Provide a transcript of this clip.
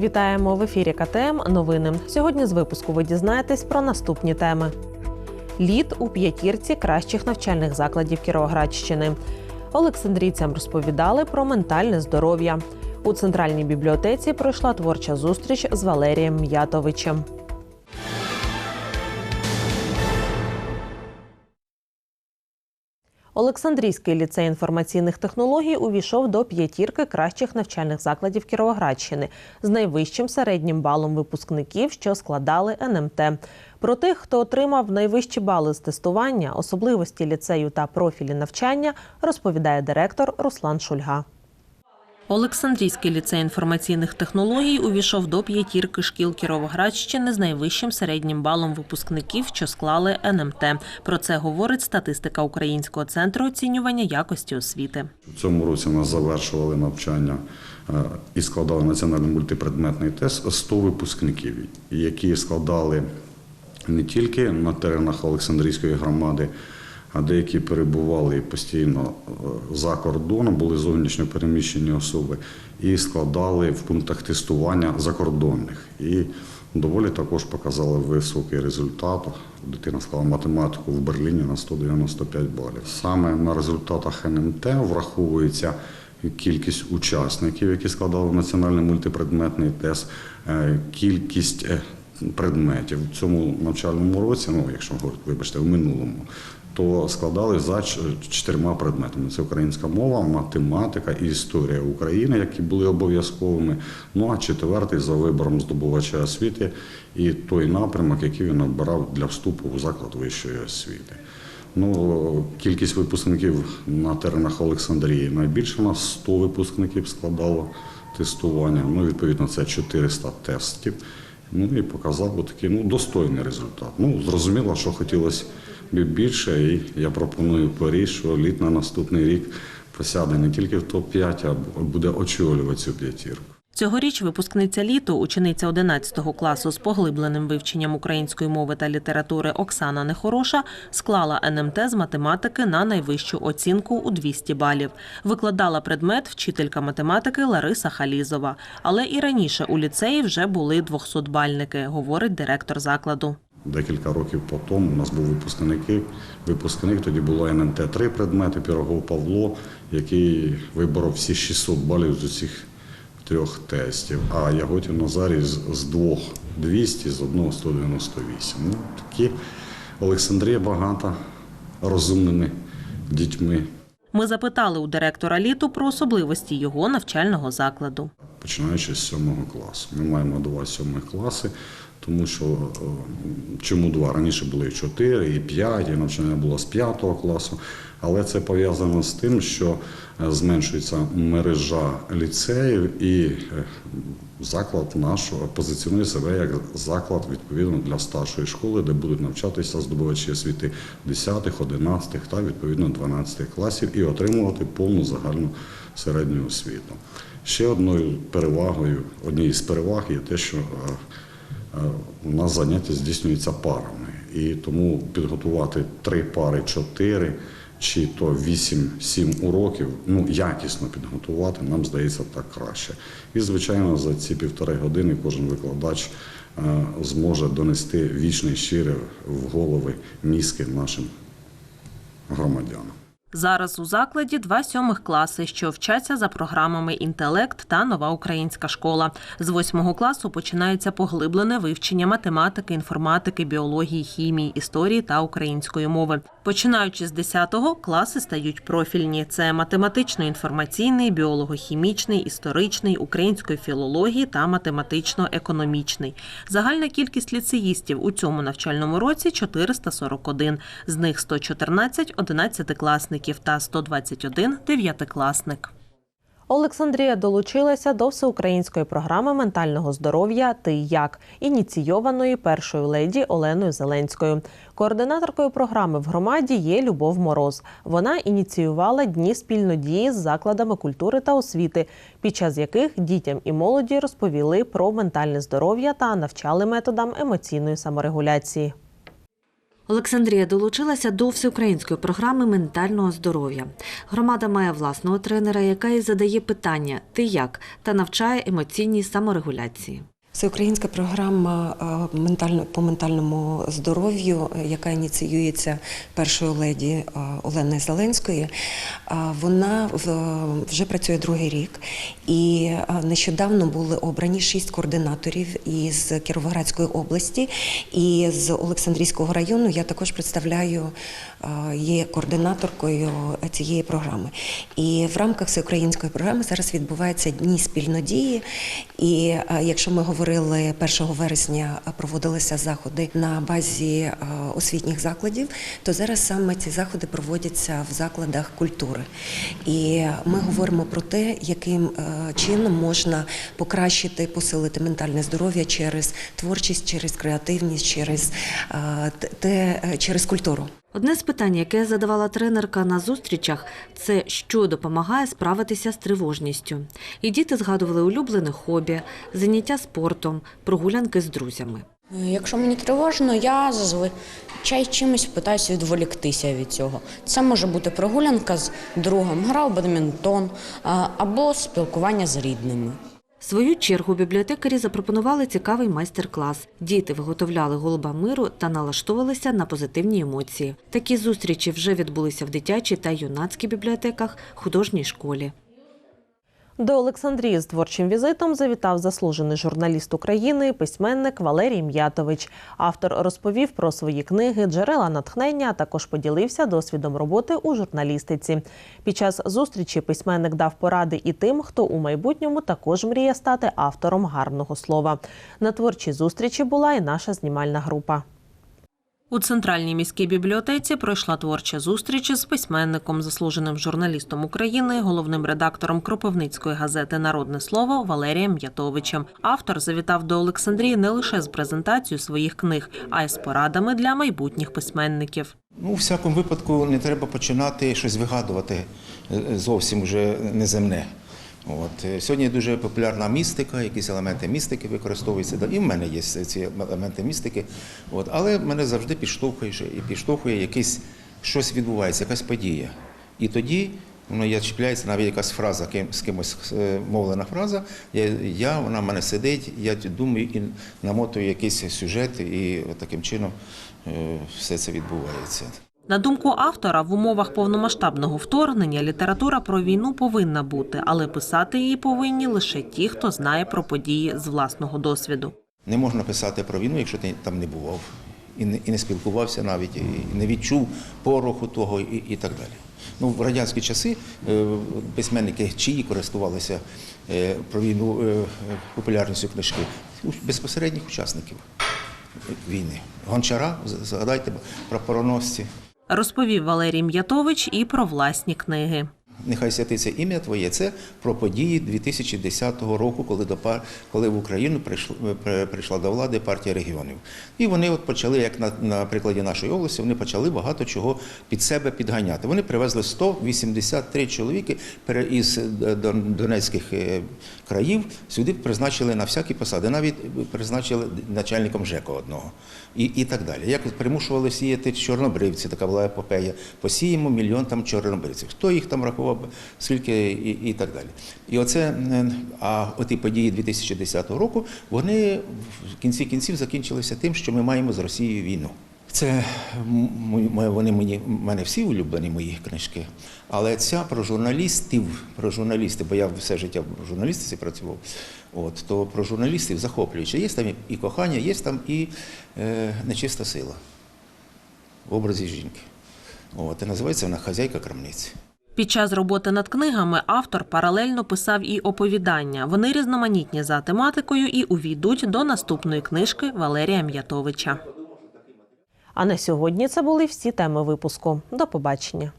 Вітаємо в ефірі КТМ. Новини. Сьогодні з випуску ви дізнаєтесь про наступні теми: лід у п'ятірці кращих навчальних закладів Кіровоградщини. Олександрійцям розповідали про ментальне здоров'я. У центральній бібліотеці пройшла творча зустріч з Валерієм М'ятовичем. Олександрійський ліцей інформаційних технологій увійшов до п'ятірки кращих навчальних закладів Кіровоградщини з найвищим середнім балом випускників, що складали НМТ. Про тих, хто отримав найвищі бали з тестування, особливості ліцею та профілі навчання, розповідає директор Руслан Шульга. Олександрійський ліцей інформаційних технологій увійшов до п'ятірки шкіл Кіровоградщини з найвищим середнім балом випускників, що склали НМТ. Про це говорить статистика Українського центру оцінювання якості освіти. В цьому році нас завершували навчання е, і складали національний мультипредметний тест 100 випускників, які складали не тільки на теренах Олександрійської громади, а деякі перебували постійно е, за кордоном, були зовнішньо переміщені особи і складали в пунктах тестування закордонних. І доволі також показали високий результат. Дитина склала математику в Берліні на 195 балів. Саме на результатах НМТ враховується кількість учасників, які складали національний мультипредметний тест, е, кількість е, предметів в цьому навчальному році, ну якщо говорити, вибачте, в минулому, то складали за чотирма предметами: це українська мова, математика і історія України, які були обов'язковими. Ну а четвертий за вибором здобувача освіти і той напрямок, який він обирав для вступу в заклад вищої освіти. Ну, кількість випускників на теренах Олександрії найбільше у нас 100 випускників складало тестування. Ну, відповідно, це 400 тестів. Ну і показав такий ну, достойний результат. Ну, зрозуміло, що хотілося більше, і я пропоную Париж, що літ на наступний рік посяде не тільки в топ-5, а буде очолювати цю п'ятірку. Цьогоріч випускниця літу, учениця 11 класу з поглибленим вивченням української мови та літератури Оксана Нехороша склала НМТ з математики на найвищу оцінку у 200 балів. Викладала предмет вчителька математики Лариса Халізова. Але і раніше у ліцеї вже були 200-бальники, говорить директор закладу. Декілька років по тому у нас був випускники. Випускник тоді було НМТ 3 предмети, Пірогов Павло, який виборов всі 600 балів з усіх трьох тестів. А Яготів Назарій з, з двох 200, з одного 198. Ну, такі Олександрія багата розумними дітьми. Ми запитали у директора літу про особливості його навчального закладу. починаючи з сьомого класу. Ми маємо два сьомих класи, тому що е, чому два? Раніше були і чотири, і п'ять, і навчання було з п'ятого класу. Але це пов'язано з тим, що е, зменшується мережа ліцеїв і е, заклад наш позиціонує себе як заклад відповідно для старшої школи, де будуть навчатися здобувачі освіти 10, 11 та відповідно 12 класів і отримувати повну загальну середню освіту. Ще одною перевагою, однією з переваг є те, що у нас заняття здійснюються парами. І тому підготувати три пари, чотири чи то 8-7 уроків, ну якісно підготувати, нам здається так краще. І, звичайно, за ці півтори години кожен викладач е, зможе донести вічне щире в голови мізки нашим громадянам. Зараз у закладі два сьомих класи, що вчаться за програмами інтелект та нова українська школа. З восьмого класу починається поглиблене вивчення математики, інформатики, біології, хімії, історії та української мови. Починаючи з 10-го, класи стають профільні: це математично-інформаційний, біолого-хімічний, історичний, української філології та математично-економічний. Загальна кількість ліцеїстів у цьому навчальному році 441, з них 114 – 11-класників та 121 – 9-класник. Олександрія долучилася до всеукраїнської програми ментального здоров'я Ти як ініційованої першою леді Оленою Зеленською. Координаторкою програми в громаді є Любов Мороз. Вона ініціювала дні спільнодії з закладами культури та освіти, під час яких дітям і молоді розповіли про ментальне здоров'я та навчали методам емоційної саморегуляції. Олександрія долучилася до всеукраїнської програми ментального здоров'я. Громада має власного тренера, яка і задає питання Ти як та навчає емоційній саморегуляції. Всеукраїнська програма е, по ментальному здоров'ю, е, яка ініціюється першою леді е, Оленою Зеленської, вона вже працює другий рік. І нещодавно були обрані шість координаторів із Кіровоградської області і з Олександрійського району. Я також представляю є координаторкою цієї програми. І в рамках всеукраїнської програми зараз відбуваються дні спільнодії. І якщо ми говорили 1 вересня, е, проводилися заходи на базі е, освітніх закладів, то зараз саме ці заходи проводяться в закладах культури. І ми говоримо про те, яким е, чином можна покращити, посилити ментальне здоров'я через творчість, через креативність, через, те- через культуру. Одне з питань, яке задавала тренерка на зустрічах, це що допомагає справитися з тривожністю. І діти згадували улюблене хобі, заняття спортом, прогулянки з друзями. Якщо мені тривожно, я зазвичай чимось питаюся відволіктися від цього. Це може бути прогулянка з другом, гра у бадмінтон або спілкування з рідними. В свою чергу бібліотекарі запропонували цікавий майстер-клас. Діти виготовляли голуба миру та налаштовувалися на позитивні емоції. Такі зустрічі вже відбулися в дитячій та юнацькій бібліотеках, художній школі. До Олександрії з творчим візитом завітав заслужений журналіст України, письменник Валерій М'ятович. Автор розповів про свої книги, джерела натхнення, а також поділився досвідом роботи у журналістиці. Під час зустрічі письменник дав поради і тим, хто у майбутньому також мріє стати автором гарного слова. На творчій зустрічі була і наша знімальна група. У центральній міській бібліотеці пройшла творча зустріч з письменником, заслуженим журналістом України, головним редактором Кропивницької газети Народне слово Валерієм М'ятовичем. Автор завітав до Олександрії не лише з презентацією своїх книг, а й з порадами для майбутніх письменників. Ну, у всякому випадку не треба починати щось вигадувати е, зовсім вже неземне. От. е, Сьогодні дуже популярна містика, якісь елементи містики використовуються. І в мене є ці елементи містики. От. Але мене завжди підштовхує, і підштовхує якийсь щось відбувається, якась подія. І тоді воно я чіпляється навіть якась фраза, з кимось е, мовлена фраза. Я, вона в мене сидить, я думаю і намотую якийсь сюжет, і таким чином е, все це відбувається. На думку автора, в умовах повномасштабного вторгнення література про війну повинна бути, але писати її повинні лише ті, хто знає про події з власного досвіду. Не можна писати про війну, якщо ти там не бував, і не, і не спілкувався навіть, і не відчув пороху того і, і так далі. Ну, в радянські часи е, письменники чиї користувалися е, про війну е, популярністю книжки безпосередніх учасників війни. Гончара, згадайте прапороносці. Розповів Валерій М'ятович і про власні книги. Нехай святиться ім'я Твоє. Це про події 2010 року, коли до коли в Україну прийшла, прийшла до влади партія регіонів. І вони от почали, як на, на прикладі нашої області, вони почали багато чого під себе підганяти. Вони привезли 183 чоловіки із е, донецьких е, країв, сюди призначили на всякі посади, навіть призначили начальником ЖЕКу одного. І, і так далі. Як примушували сіяти чорнобривці, така була епопея. Посіємо мільйон там чорнобривців. Хто їх там рахував, скільки і, і так далі. І оце, е, а оті події 2010 року, вони в кінці кінців закінчилися тим, що ми маємо з Росією війну. Це вони мені мене всі улюблені мої книжки. Але ця про журналістів, про журналістів, бо я все життя в журналістиці працював. От то про журналістів захоплююче. Є там і кохання, є там і е, нечиста сила в образі жінки. От, і називається вона Хазяйка крамниці. Під час роботи над книгами автор паралельно писав і оповідання. Вони різноманітні за тематикою і увійдуть до наступної книжки Валерія М'ятовича. А на сьогодні це були всі теми випуску. До побачення.